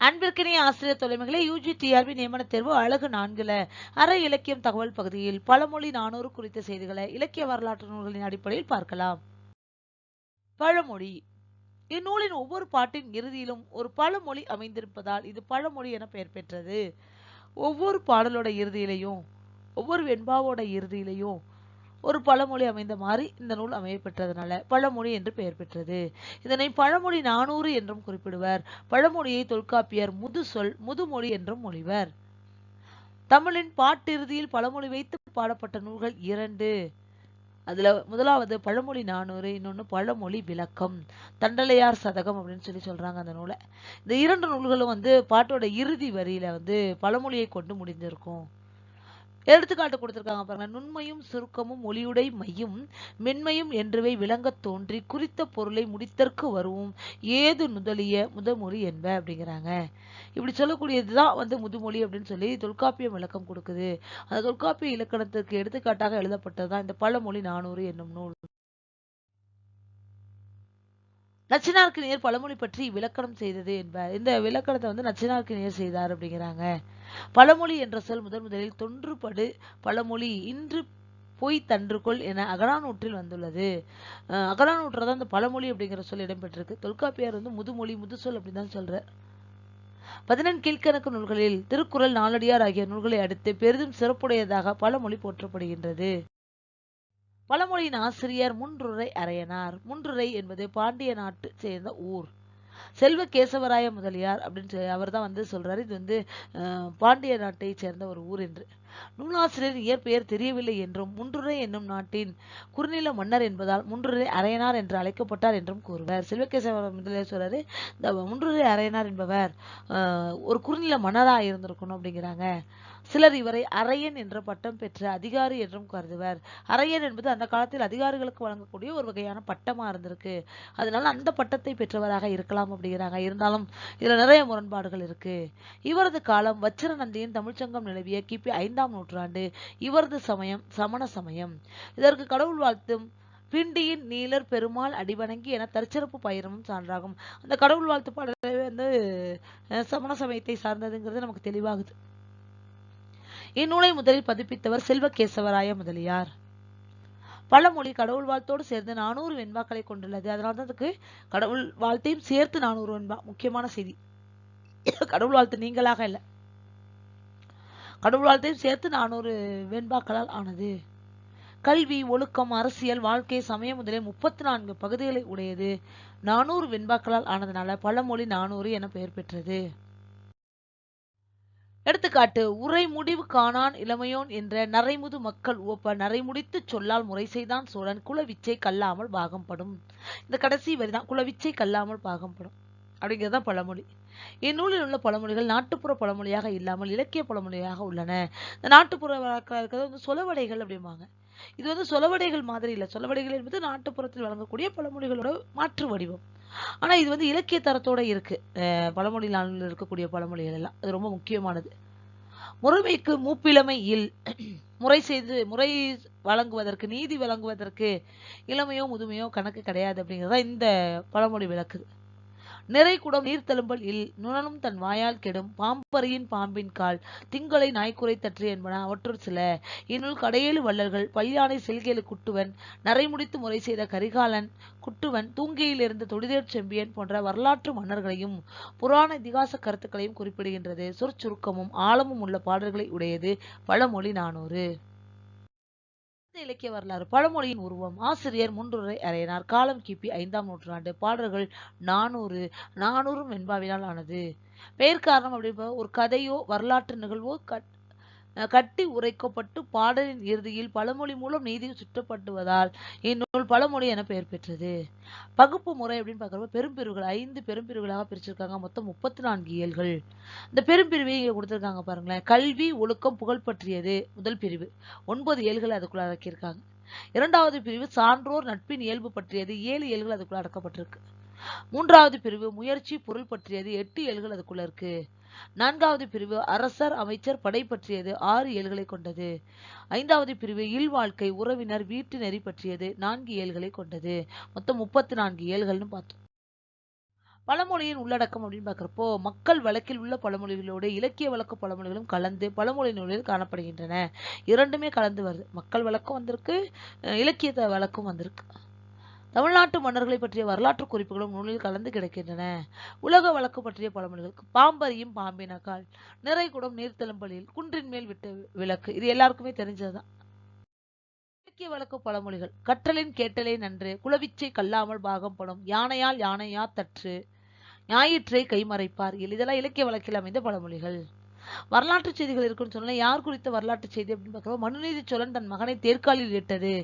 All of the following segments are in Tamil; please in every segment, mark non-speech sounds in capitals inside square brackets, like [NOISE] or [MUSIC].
அன்பிற்கினிய ஆசிரியர் தலைமைகளை யூஜி டிஆர்பி நியமன தேர்வு அழகு நான்குல அற இலக்கியம் தகவல் பகுதியில் பழமொழி நானூறு குறித்த செய்திகளை இலக்கிய வரலாற்று நூல்களின் அடிப்படையில் பார்க்கலாம். பழமொழி. இந்நூலின் ஒவ்வொரு பாட்டின் இறுதியிலும் ஒரு பழமொழி அமைந்திருப்பதால் இது பழமொழி என பெயர் பெற்றது. ஒவ்வொரு பாடலோட இறுதியிலையும் ஒவ்வொரு வெண்பாவோட இறுதியிலையும் ஒரு பழமொழி அமைந்த மாதிரி இந்த நூல் அமையப்பெற்றதனால பழமொழி என்று பெயர் பெற்றது. இதனை பழமொழி நானூறு என்றும் குறிப்பிடுவர். பழமொழியை தொல்காப்பியர் முதுசொல் முதுமொழி என்றும் மொழிவர். தமிழின் பாட்டிறுதியில் பழமொழி வைத்து பாடப்பட்ட நூல்கள் இரண்டு. அதுல முதலாவது பழமொழி நானூறு இன்னொன்னு பழமொழி விளக்கம். தண்டலையார் சதகம் அப்படின்னு சொல்லி சொல்றாங்க அந்த நூலை. இந்த இரண்டு நூல்களும் வந்து பாட்டோட இறுதி வரியில வந்து பழமொழியை கொண்டு முடிஞ்சிருக்கும் எடுத்துக்காட்டு கொடுத்துருக்காங்க பாருங்க. நுண்மையும் சுருக்கமும் ஒளியுடை மையும் மென்மையும் என்றவை விளங்கத் தோன்றி குறித்த பொருளை முடித்தற்கு வருவோம். ஏது நுதலிய முதமொழி என்ப அப்படிங்கிறாங்க. இப்படி சொல்லக்கூடியதுதான் வந்து முதுமொழி அப்படின்னு சொல்லி தொல்காப்பியம் விளக்கம் கொடுக்குது. அந்த தொல்காப்பிய இலக்கணத்திற்கு எடுத்துக்காட்டாக எழுதப்பட்டதுதான் இந்த பழமொழி நானூறு என்னும் நூல். நச்சினார்க்கு நேர் பழமொழி பற்றி விளக்கணம் செய்தது என்பார். இந்த விளக்கணத்தை வந்து நச்சினார்க்கு நேர் செய்தார் அப்படிங்கிறாங்க. பழமொழி என்ற சொல் முதன் முதலில் தொன்றுபடு பழமொழி இன்று பொய் தன்றுகொள் என அகரானூற்றில் வந்துள்ளது. அஹ் அகரானூற்றில் தான் இந்த பழமொழி அப்படிங்கிற சொல் இடம்பெற்றிருக்கு. தொல்காப்பியார் வந்து முதுமொழி முதுசொல் அப்படின்னு தான் சொல்றார். பதினெண் கீழ்கணக்கு நூல்களில் திருக்குறள் நாலடியார் ஆகிய நூல்களை அடுத்து பெரிதும் சிறப்புடையதாக பழமொழி போற்றப்படுகின்றது. பழமொழியின் ஆசிரியர் முன்றுரை அறையனார் முன்றுரை என்பது பாண்டிய நாட்டு சேர்ந்த ஊர். செல்வ கேசவராய முதலியார் அப்படின்னு சொல்லி அவர் தான் வந்து சொல்றாரு. இது வந்து அஹ், பாண்டிய நாட்டை சேர்ந்த ஒரு ஊர் என்று. நூலாசிரியர் இயற்பெயர் தெரியவில்லை என்றும் முன்றுரை என்னும் நாட்டின் குறுநில மன்னர் என்பதால் முன்றுரை அரையனார் என்று அழைக்கப்பட்டார் என்றும் கூறுவர். செல்வகேசவர முதலேஸ்வரர் இந்த முன்றுரை அரையனார் என்பவர் ஒரு குறுநில மன்னராக இருந்திருக்கணும் அப்படிங்கிறாங்க. சிலர் இவரை அரையன் என்ற பட்டம் பெற்ற அதிகாரி என்றும் கருதுவர். அரையன் என்பது அந்த காலத்தில் அதிகாரிகளுக்கு வழங்கக்கூடிய ஒரு வகையான பட்டமா இருந்திருக்கு. அதனால அந்த பட்டத்தை பெற்றவராக இருக்கலாம் அப்படிங்கிறாங்க. இருந்தாலும் இதுல நிறைய முரண்பாடுகள் இருக்கு. இவரது காலம் வச்சிர நந்தியின் தமிழ்ச்சங்கம் நிலவிய கிபி ஐந்தாம் நூற்றாண்டு இவரது சமயம் சமண சமயம். இதற்கு கடவுள் வாழ்த்தும் பிண்டியின் நீலர் பெருமாள் அடிவணங்கி என தற்சிறப்பு பயிரமும் சான்றாகும். அந்த கடவுள் வாழ்த்து பாடலே வந்து சமண சமயத்தை சார்ந்ததுங்கிறது நமக்கு தெளிவாகுது. இந்நூலை முதலில் பதிப்பித்தவர் செல்வகேசவராய முதலியார். பழமொழி கடவுள் வாழ்த்தோடு சேர்ந்து நானூறு வெண்பாக்களை கொண்டுள்ளது. அதனால தான் அதுக்கு கடவுள் வாழ்த்தையும் சேர்த்து நானூறு வெண்பா முக்கியமான செய்தி. [COUGHS] கடவுள் வாழ்த்து நீங்களாக இல்லை. கடவுள் வாழ்த்தையும் சேர்த்து நானூறு வெண்பாக்களால் ஆனது. கல்வி ஒழுக்கம் அரசியல் வாழ்க்கை சமயம் முதலே முப்பத்தி நான்கு பகுதிகளை உடையது. நானூறு வெண்பாக்களால் ஆனதுனால பழமொழி நானூறு என பெயர் பெற்றது. எடுத்துக்காட்டு உரை முடிவு காணான் இளமையோன் என்ற நரைமுது மக்கள் உவப்ப நரைமுடித்து சொல்லால் முறை செய்தான் சோழன் குலவிச்சை கல்லாமல் பாகம்படும். இந்த கடைசி வரிதான் குலவிச்சை கல்லாமல் பாகம்படும். அப்படிங்கிறது தான் பழமொழி. இந்நூலில் உள்ள பழமொழிகள் நாட்டுப்புற பழமொழியாக இல்லாமல் இலக்கிய பழமொழியாக உள்ளன. இந்த நாட்டுப்புற வழக்கில் இருக்கிறது வந்து சொலவடைகள் அப்படிம்பாங்க. இது வந்து சொலவடைகள் மாதிரி இல்லை. சொலவடைகள் என்பது நாட்டுப்புறத்தில் வழங்கக்கூடிய பழமொழிகளோட மாற்று வடிவம். ஆனா இது வந்து இலக்கிய தரத்தோட இருக்கு. அஹ் பழமொழி நாளில் இருக்கக்கூடிய பழமொழிகள் எல்லாம். அது ரொம்ப முக்கியமானது. முறைமைக்கு மூப்பிலமை இல் முறை செய்து முறை வழங்குவதற்கு நீதி வழங்குவதற்கு இளமையோ முதுமையோ கணக்கு கிடையாது அப்படிங்கிறதா இந்த பழமொழி விளக்குது. நிறை குடம் இல் நுணனும் தன் வாயால் கெடும் பாம்பரியின் பாம்பின் கால் திங்களை நாய்க்குறை தற்று என்பன அவற்றுள் சில. இந்நூல் கடையேழு வள்ளல்கள் பல்யானை செல்கேலு குட்டுவன் நரைமுடித்து முறை செய்த கரிகாலன் குட்டுவன் தூங்கியிலிருந்து தொடிதேர் செம்பியன் போன்ற வரலாற்று மன்னர்களையும் புராண இதிகாச கருத்துக்களையும் குறிப்பிடுகின்றது. சொற்சுருக்கமும் ஆழமும் உள்ள பாடல்களை உடையது பழமொழி நானூறு. இலக்கிய வரலாறு பழமொழியின் உருவம் ஆசிரியர் முன்றுரை அறையினார். காலம் கிபி ஐந்தாம் நூற்றாண்டு. பாடல்கள் நானூறு நானூறும் வெண்பாவினால் ஆனது. பெயர் காரணம் அப்படி ஒரு கதையோ வரலாற்று நிகழ்வோ கட்- கட்டி உரைக்கப்பட்டு பாடலின் இறுதியில் பழமொழி மூலம் நீதி சுற்றப்பட்டுவதால் இந்நூல் பழமொழி என பெயர் பெற்றது. பகுப்பு முறை அப்படின்னு பார்க்குறப்ப பெரும்பிரிவுகள் ஐந்து பெரும்பிரிவுகளாக பிரிச்சிருக்காங்க. மொத்தம் முப்பத்தி நான்கு இயல்கள். இந்த பெரும்பிரிவை இங்கே கொடுத்துருக்காங்க பாருங்களேன். கல்வி ஒழுக்கம் புகழ் பற்றியது முதல் பிரிவு. ஒன்பது இயல்கள் அதுக்குள்ள அடக்கியிருக்காங்க. இரண்டாவது பிரிவு சான்றோர் நட்பின் இயல்பு பற்றியது. ஏழு இயல்கள் அதுக்குள்ள அடக்கப்பட்டிருக்கு. மூன்றாவது பிரிவு முயற்சி பொருள் பற்றியது. எட்டு இயல்கள் அதுக்குள்ள இருக்கு. நான்காவது பிரிவு அரசர் அமைச்சர் படை பற்றியது ஆறு இயல்களை கொண்டது. ஐந்தாவது பிரிவு இல்வாழ்க்கை உறவினர் வீட்டு நெறி பற்றியது நான்கு இயல்களை கொண்டது. மொத்தம் முப்பத்தி நான்கு இயல்கள்னு பார்த்தோம். பழமொழியின் உள்ளடக்கம் அப்படின்னு பார்க்குறப்போ மக்கள் வழக்கில் உள்ள பழமொழிகளோடு இலக்கிய வழக்கு பழமொழிகளும் கலந்து பழமொழி நூலில் காணப்படுகின்றன. இரண்டுமே கலந்து வருது. மக்கள் வழக்கம் வந்திருக்கு அஹ் இலக்கிய வழக்கும் வந்திருக்கு. தமிழ்நாட்டு மன்னர்களை பற்றிய வரலாற்று குறிப்புகளும் நூலில் கலந்து கிடக்கின்றன. உலக வழக்கு பற்றிய பழமொழிகள் பாம்பரியும் பாம்பினக்கால் நிறைகுடம் நீர்த்தெலும்பலில் குன்றின் மேல் விட்ட விளக்கு. இது எல்லாருக்குமே தெரிஞ்சதுதான். இலக்கிய வழக்கு பழமொழிகள் கற்றலின் கேட்டலே நன்று. குலவிச்சை கல்லாமல் பாகம் படும். யானையால் யானையா தற்று. ஞாயிற்றை கைமறைப்பார். இதெல்லாம் இலக்கிய வழக்கில் அமைந்த பழமொழிகள் வரலாற்று செய்திகள் இருக்குன்னு சொன்னா யார் குறித்த வரலாற்று செய்தி அப்படின்னு பார்க்கிறோம் மனுநீதி சோழன் தன் மகனை தேர்காலில் இட்டது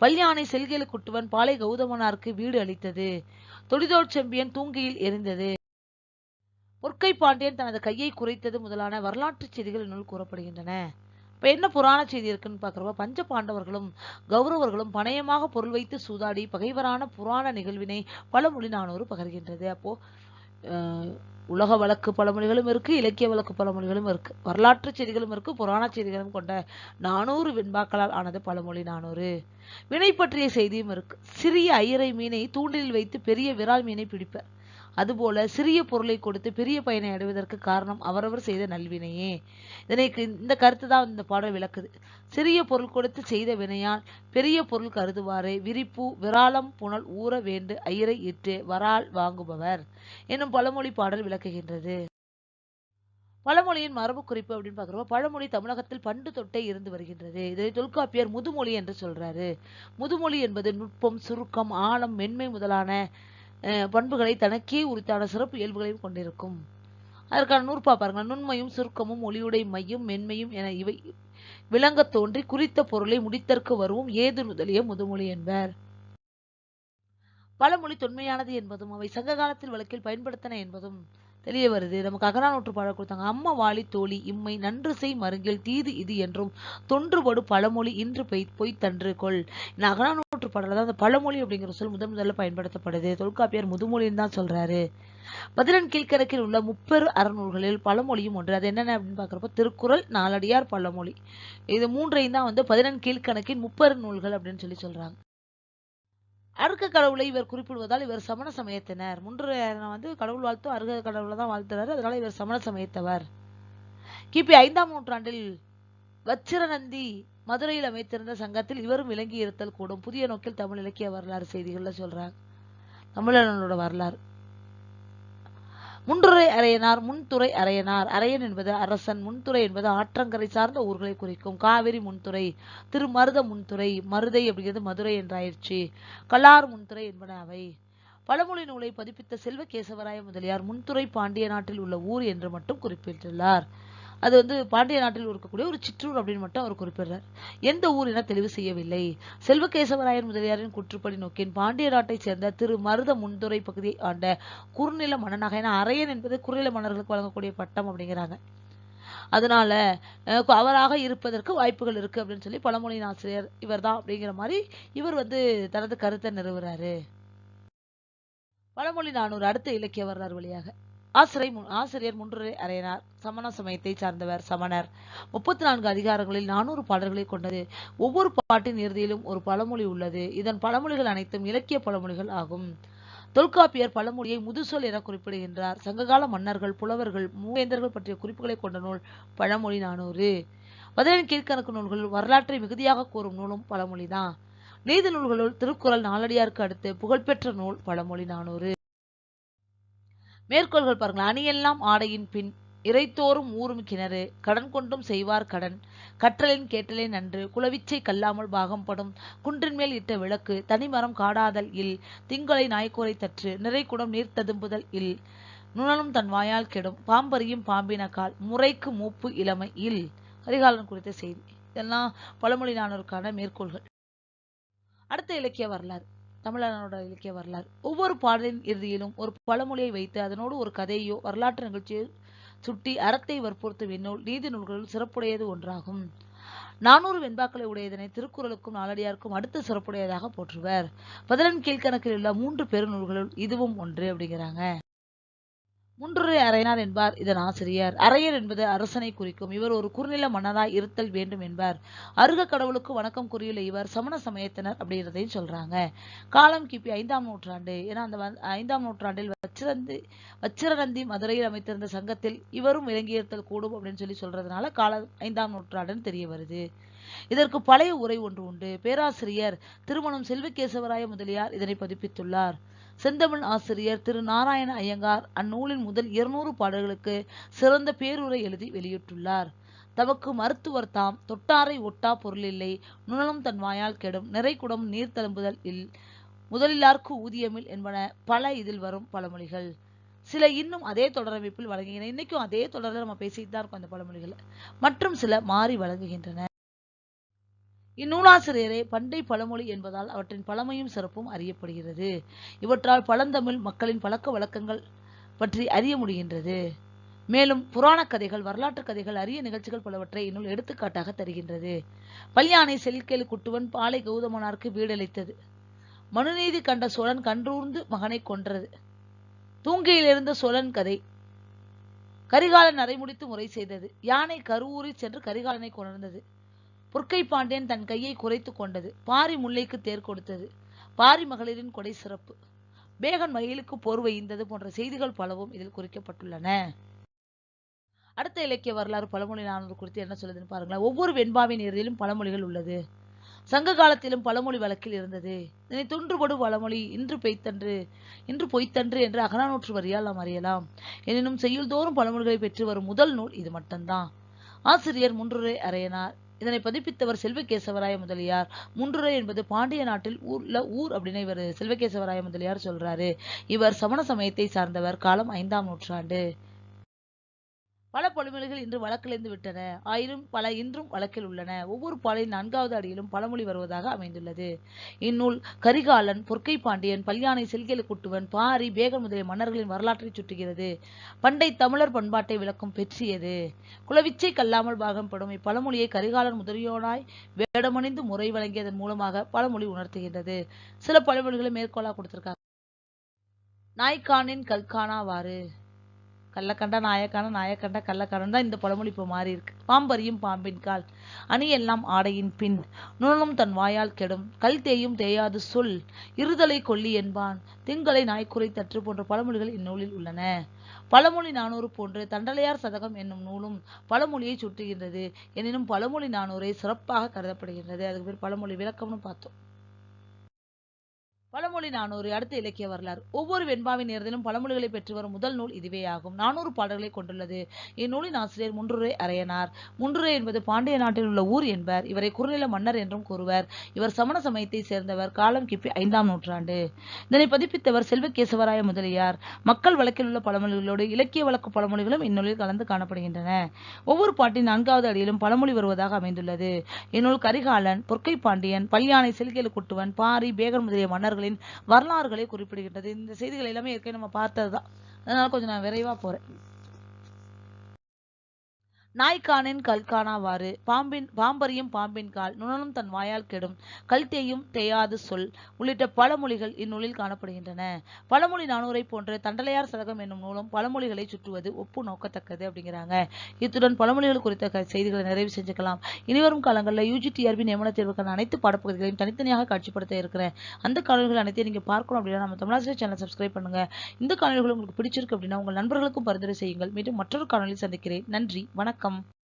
பல்யானை செல்கேலு குட்டுவன் பாலை கௌதமனாருக்கு வீடு அளித்தது. தொடிதோட் செம்பியன் தூங்கியில் எரிந்தது. பொற்கை பாண்டியன் தனது கையை குறைத்தது முதலான வரலாற்று செய்திகள் நூல் கூறப்படுகின்றன. இப்போ என்ன புராண செய்தி இருக்குன்னு பார்க்குறப்ப பஞ்ச பாண்டவர்களும் கௌரவர்களும் பணயமாக பொருள் வைத்து சூதாடி பகைவரான புராண நிகழ்வினை பழமொழி நானூறு பகர்கின்றது. அப்போ அஹ், உலக வழக்கு பழமொழிகளும் இருக்கு இலக்கிய வழக்கு பழமொழிகளும் இருக்கு. வரலாற்று செய்திகளும் இருக்கு புராண செய்திகளும் கொண்ட நானூறு வெண்பாக்களால் ஆனது பழமொழி நானூறு. வினை பற்றிய செய்தியும் இருக்கு. சிறிய ஐயரை மீனை தூண்டிலில் வைத்து பெரிய விரால் மீனை பிடிப்பர். அதுபோல சிறிய பொருளை கொடுத்து பெரிய பயனை அடைவதற்கு காரணம் அவரவர் செய்த நல்வினையே. இதனை இந்த கருத்து தான் இந்த பாடல் விளக்குது. சிறிய பொருள் கொடுத்து செய்த வினையால் பெரிய பொருள் கருதுவாரே. விரிப்பு விராலம் புனல் ஊற வேண்டு ஐயரை இட்டு வரால் வாங்குபவர் என்னும் பழமொழி பாடல் விளக்குகின்றது. பழமொழியின் மரபு குறிப்பு அப்படின்னு பார்க்குறப்ப பழமொழி தமிழகத்தில் பண்டு தொட்டே இருந்து வருகின்றது. இதை தொல்காப்பியர் முதுமொழி என்று சொல்றாரு. முதுமொழி என்பது நுட்பம் சுருக்கம் ஆழம் மென்மை முதலான பண்புகளை தனக்கே உரித்தான சிறப்பு இயல்புகளையும் கொண்டிருக்கும். அதற்கான நூற்பா பாருங்கள். நுண்மையும் சுருக்கமும் ஒளியுடை மையும் மென்மையும் என இவை விளங்க தோன்றி குறித்த பொருளை முடித்தற்கு வருவும். ஏது முதலிய முதுமொழி என்பர். பழமொழி தொன்மையானது என்பதும் அவை சங்க காலத்தில் வழக்கில் பயன்படுத்தன என்பதும் தெரிய வருது. நமக்கு அகரானூற்று பாடல் கொடுத்தாங்க. அம்மா வாளி தோழி இம்மை நன்று செய் மருங்கில் தீது இது என்றும் தொன்றுபடு பழமொழி இன்று பொய் பொய்த்தன்று கொள். இந்த அகரானூற்று பாடல தான் அந்த பழமொழி அப்படிங்கிற சொல் முதன் முதல்ல பயன்படுத்தப்படுது. தொல்காப்பியர் முதுமொழின்னு தான் சொல்றாரு. பதினெண் கீழ்கணக்கில் உள்ள முப்பெரு அறநூல்களில் பழமொழியும் ஒன்று. அது என்னென்ன அப்படின்னு பார்க்குறப்ப திருக்குறள் நாலடியார் பழமொழி. இது மூன்றையும் தான் வந்து பதினெண் கீழ்கணக்கின் முப்பெரு நூல்கள் அப்படின்னு சொல்லி சொல்றாங்க. அருக்க கடவுளை இவர் குறிப்பிடுவதால் இவர் சமண சமயத்தினர். முன்று வந்து கடவுள் வாழ்த்தும் அருக கடவுளை தான் வாழ்த்துறாரு. அதனால இவர் சமண சமயத்தவர். கிபி ஐந்தாம் நூற்றாண்டில் வச்சிரநந்தி மதுரையில் அமைத்திருந்த சங்கத்தில் இவரும் விளங்கி இருத்தல் கூடும். புதிய நோக்கில் தமிழ் இலக்கிய வரலாறு செய்திகள்ல சொல்றாங்க. தமிழனோட வரலாறு. முன்றுரை அரையனார் முன்துறை அரையனார் அரையன் என்பது அரசன் முன்துறை என்பது ஆற்றங்கரை சார்ந்த ஊர்களை குறிக்கும். காவிரி முன்துறை திருமருத முன்துறை மருதை அப்படிங்கிறது மதுரை என்றாயிற்று. கலார் முன்துறை என்பன அவை. பழமொழி நூலை பதிப்பித்த செல்வ கேசவராய முதலியார் முன்துறை பாண்டிய நாட்டில் உள்ள ஊர் என்று மட்டும் குறிப்பிட்டுள்ளார். அது வந்து பாண்டிய நாட்டில் இருக்கக்கூடிய ஒரு சிற்றூர் அப்படின்னு மட்டும் அவர் குறிப்பிடுறார். எந்த ஊர் என தெளிவு செய்யவில்லை. செல்வகேசவராயன் முதலியாரின் குற்றுப்படி நோக்கின் பாண்டிய நாட்டைச் சேர்ந்த திரு மருத முன்துறை பகுதியை ஆண்ட குறுநில மன்னனாக ஏன்னா அரையன் என்பது குறுநில மன்னர்களுக்கு வழங்கக்கூடிய பட்டம் அப்படிங்கிறாங்க. அதனால அஹ், அவராக இருப்பதற்கு வாய்ப்புகள் இருக்கு அப்படின்னு சொல்லி பழமொழியின் ஆசிரியர் இவர்தான் அப்படிங்கிற மாதிரி இவர் வந்து தனது கருத்தை நிறுவுறாரு. பழமொழி நானூறு அடுத்த இலக்கிய வரலாறு வழியாக. ஆசிரியர் ஆசிரியர் முன்றுரை அறையினார். சமண சமயத்தை சார்ந்தவர் சமணர். முப்பத்தி நான்கு அதிகாரங்களில் நானூறு பாடல்களை கொண்டது. ஒவ்வொரு பாட்டின் இறுதியிலும் ஒரு பழமொழி உள்ளது. இதன் பழமொழிகள் அனைத்தும் இலக்கிய பழமொழிகள் ஆகும். தொல்காப்பியர் பழமொழியை முதுசொல் என குறிப்பிடுகின்றார். சங்ககால மன்னர்கள் புலவர்கள் மூவேந்தர்கள் பற்றிய குறிப்புகளை கொண்ட நூல் பழமொழி நானூறு. பதினேழு கீழ்கணக்கு நூல்களில் வரலாற்றை மிகுதியாக கூறும் நூலும் பழமொழிதான். நீதி நூல்களுள் திருக்குறள் நாலடியாருக்கு அடுத்து புகழ்பெற்ற நூல் பழமொழி நானூறு. மேற்கோள்கள் பாருங்கள் அணியெல்லாம் ஆடையின் பின் இறைத்தோறும் ஊறும் கிணறு கடன் கொண்டும் செய்வார் கடன் கற்றலின் கேட்டலே நன்று குலவிச்சை கல்லாமல் பாகம்படும் குன்றின் மேல் இட்ட விளக்கு தனிமரம் காடாதல் இல் திங்களை நாய்க்கூரை தற்று நிறைக்குடம் நீர் ததும்புதல் இல் நுணலும் தன் வாயால் கெடும் பாம்பறியும் பாம்பினக்கால் முறைக்கு மூப்பு இளமை இல். கரிகாலன் குறித்த செய்தி. இதெல்லாம் பழமொழியானோருக்கான மேற்கோள்கள். அடுத்த இலக்கிய வரலாறு. தமிழனோட இலக்கிய வரலாறு. ஒவ்வொரு பாடலின் இறுதியிலும் ஒரு பழமொழியை வைத்து அதனோடு ஒரு கதையோ வரலாற்று நிகழ்ச்சியோ சுட்டி அறத்தை வற்புறுத்தும் இந்நூல் நீதி நூல்களில் சிறப்புடையது ஒன்றாகும். நானூறு வெண்பாக்களை உடையதனை திருக்குறளுக்கும் நாலடியாருக்கும் அடுத்து சிறப்புடையதாக போற்றுவர். பதினெண் கீழ்கணக்கில் உள்ள மூன்று பெருநூல்களுள் இதுவும் ஒன்று அப்படிங்கிறாங்க. முன்றுரை அறையனார் என்பார் இதன் ஆசிரியர். அரையர் என்பது அரசனை குறிக்கும். இவர் ஒரு குறுநில மன்னராய் இருத்தல் வேண்டும் என்பார். அருக கடவுளுக்கு வணக்கம் கூறியுள்ள இவர் சமண சமயத்தினர் அப்படிங்கிறதையும் சொல்றாங்க. காலம் கிபி ஐந்தாம் நூற்றாண்டு. ஏன்னா அந்த ஐந்தாம் நூற்றாண்டில் வச்சிரந்தி வச்சிரநந்தி மதுரையில் அமைத்திருந்த சங்கத்தில் இவரும் விளங்கியிருத்தல் கூடும் அப்படின்னு சொல்லி சொல்றதுனால காலம் ஐந்தாம் நூற்றாண்டுன்னு தெரிய வருது. இதற்கு பழைய உரை ஒன்று உண்டு. பேராசிரியர் திருமணம் செல்வகேசவராய முதலியார் இதனை பதிப்பித்துள்ளார். செந்தமிழ் ஆசிரியர் திரு நாராயண ஐயங்கார் அந்நூலின் முதல் இருநூறு பாடல்களுக்கு சிறந்த பேருரை எழுதி வெளியிட்டுள்ளார். தமக்கு மருத்துவர் தாம் தொட்டாரை ஒட்டா பொருளில்லை நுணலும் தன் வாயால் கெடும். நிறைகுடம் நீர் தழும்புதல் இல் முதலிலார்க்கு ஊதியமில் என்பன பல இதில் வரும் பழமொழிகள். சில இன்னும் அதே தொடரமைப்பில் வழங்குகின்றன. இன்னைக்கும் அதே தொடரில் நம்ம பேசிட்டு தான் இருக்கோம் அந்த பழமொழிகளை. மற்றும் சில மாறி வழங்குகின்றன. இந்நூலாசிரியரே பண்டை பழமொழி என்பதால் அவற்றின் பழமையும் சிறப்பும் அறியப்படுகிறது. இவற்றால் பழந்தமிழ் மக்களின் பழக்க வழக்கங்கள் பற்றி அறிய முடிகின்றது. மேலும் புராணக் கதைகள் வரலாற்று கதைகள் அரிய நிகழ்ச்சிகள் பலவற்றை இந்நூல் எடுத்துக்காட்டாக தருகின்றது. பல்யானை செல்கேலு குட்டுவன் பாலை கௌதமனாருக்கு வீடளித்தது. மனுநீதி கண்ட சோழன் கன்றூர்ந்து மகனை கொன்றது. தூங்கியிலிருந்த சோழன் கதை கரிகாலன் நரைமுடித்து முறை செய்தது. யானை கருவூரில் சென்று கரிகாலனை கொணர்ந்தது. புற்கை பாண்டியன் தன் கையை குறைத்து கொண்டது. பாரி முல்லைக்கு தேர் கொடுத்தது. பாரி மகளிரின் கொடை சிறப்பு. பேகன் மயிலுக்கு போர்வை வைந்தது போன்ற செய்திகள் பலவும் இதில் குறிக்கப்பட்டுள்ளன. அடுத்த இலக்கிய வரலாறு பழமொழி நானூறு குறித்து என்ன சொல்லுதுன்னு பாருங்களேன். ஒவ்வொரு வெண்பாவின் இறுதியிலும் பழமொழிகள் உள்ளது. சங்க காலத்திலும் பழமொழி வழக்கில் இருந்தது. இதனை துன்றுபடும் பழமொழி இன்று பெய்த்தன்று இன்று பொய்த்தன்று என்று அகநானூற்று வரியால் நாம் அறியலாம். எனினும் செய்யுள் தோறும் பழமொழிகளை பெற்று வரும் முதல் நூல் இது மட்டும்தான். ஆசிரியர் முன்றுரை அறையனார். இதனை பதிப்பித்தவர் செல்வகேசவராய முதலியார். முன்றுரை என்பது பாண்டிய நாட்டில் ஊர்ல ஊர் அப்படின்னு இவர் செல்வகேசவராய முதலியார் சொல்றாரு. இவர் சமண சமயத்தை சார்ந்தவர் காலம் ஐந்தாம் நூற்றாண்டு. பல பழமொழிகள் இன்று வழக்கிலிருந்து விட்டன. ஆயினும் பல இன்றும் வழக்கில் உள்ளன. ஒவ்வொரு பாலின் நான்காவது அடியிலும் பழமொழி வருவதாக அமைந்துள்ளது. இந்நூல் கரிகாலன் பொற்கை பாண்டியன் பல்யானை செல்கேலு குட்டுவன் பாரி பேகன் முதலிய மன்னர்களின் வரலாற்றை சுட்டுகிறது பண்டை தமிழர் பண்பாட்டை விளக்கும் பெற்றியது. குலவிச்சை கல்லாமல் பாகம் படும் இப்பழமொழியை கரிகாலன் முதலியோனாய் வேடமணிந்து முறை வழங்கியதன் மூலமாக பழமொழி உணர்த்துகின்றது. சில பழமொழிகளை மேற்கோளா கொடுத்திருக்காங்க நாய்க்கானின் கல்கானாவாறு கள்ளக்கண்டா நாயக்கான நாயக்கண்டா கள்ளக்காரன் தான் இந்த பழமொழி இப்போ மாறி இருக்கு. பாம்பரியும் பாம்பின் கால் அணியெல்லாம் ஆடையின் பின் நுணலும் தன் வாயால் கெடும் கல் தேயும் தேயாது சொல் இருதலை கொல்லி என்பான் திங்களை நாய்க்குறை தற்று போன்ற பழமொழிகள் இந்நூலில் உள்ளன. பழமொழி நானூறு போன்று தண்டலையார் சதகம் என்னும் நூலும் பழமொழியை சுட்டுகின்றது. எனினும் பழமொழி நானூரை சிறப்பாக கருதப்படுகின்றது. அதுக்கு பேர் பழமொழி விளக்கம்னு பார்த்தோம். பழமொழி நானூறு அடுத்த இலக்கிய வரலாறு. ஒவ்வொரு வெண்பாவின் நேரத்திலும் பழமொழிகளை பெற்று வரும் முதல் நூல் இதுவே ஆகும் நானூறு பாடல்களை கொண்டுள்ளது. இந்நூலின் ஆசிரியர் முன்றுரை அறையனார் முன்றுரை என்பது பாண்டிய நாட்டில் உள்ள ஊர் என்பர். இவரை குறுநில மன்னர் என்றும் கூறுவர். இவர் சமண சமயத்தை சேர்ந்தவர். காலம் கிபி ஐந்தாம் நூற்றாண்டு. இதனை பதிப்பித்தவர் செல்வகேசவராய முதலியார். மக்கள் வழக்கில் உள்ள பழமொழிகளோடு இலக்கிய வழக்கு பழமொழிகளும் இந்நூலில் கலந்து காணப்படுகின்றன. ஒவ்வொரு பாட்டின் நான்காவது அடியிலும் பழமொழி வருவதாக அமைந்துள்ளது. இந்நூல் கரிகாலன் பொற்கை பாண்டியன் பல்யானை செல்கேலு குட்டுவன் பாரி பேகன் முதலிய மன்னர்களின் வரலாறுகளை குறிப்பிடுகின்றது. இந்த செய்திகள் எல்லாமே ஏற்கனவே நம்ம பார்த்ததுதான். அதனால கொஞ்சம் நான் விரைவா போறேன். நாய்க்கானின் கல்கானாவாறு பாம்பின் பாம்பரியும் பாம்பின் கால் நுணனும் தன் வாயால் கெடும். கல் தேயும் தேயாது சொல் உள்ளிட்ட பழமொழிகள் இந்நூலில் காணப்படுகின்றன. பழமொழி நானூரை போன்ற தண்டலையார் சதகம் என்னும் நூலும் பழமொழிகளை சுற்றுவது ஒப்பு நோக்கத்தக்கது அப்படிங்கிறாங்க. இத்துடன் பழமொழிகள் குறித்த செய்திகளை நிறைவு செஞ்சுக்கலாம். இனிவரும் காலங்களில் யூஜிடிஆர்பி நியமன தேர்வுக்கான அனைத்து பாடப்பகுதிகளையும் தனித்தனியாக காட்சிப்படுத்த இருக்கிறேன். அந்த காணொலிகள் அனைத்தையும் நீங்க பார்க்கணும் அப்படின்னா நம்ம தமிழாசிரியர் சேனல் சப்ஸ்கிரைப் பண்ணுங்க. இந்த காணொலிகள் உங்களுக்கு பிடிச்சிருக்கு அப்படின்னா உங்கள் நண்பர்களுக்கும் பரிந்துரை செய்யுங்கள். மீண்டும் மற்றொரு காணொலி சந்திக்கிறேன். நன்றி. வணக்கம். வணக்கம்.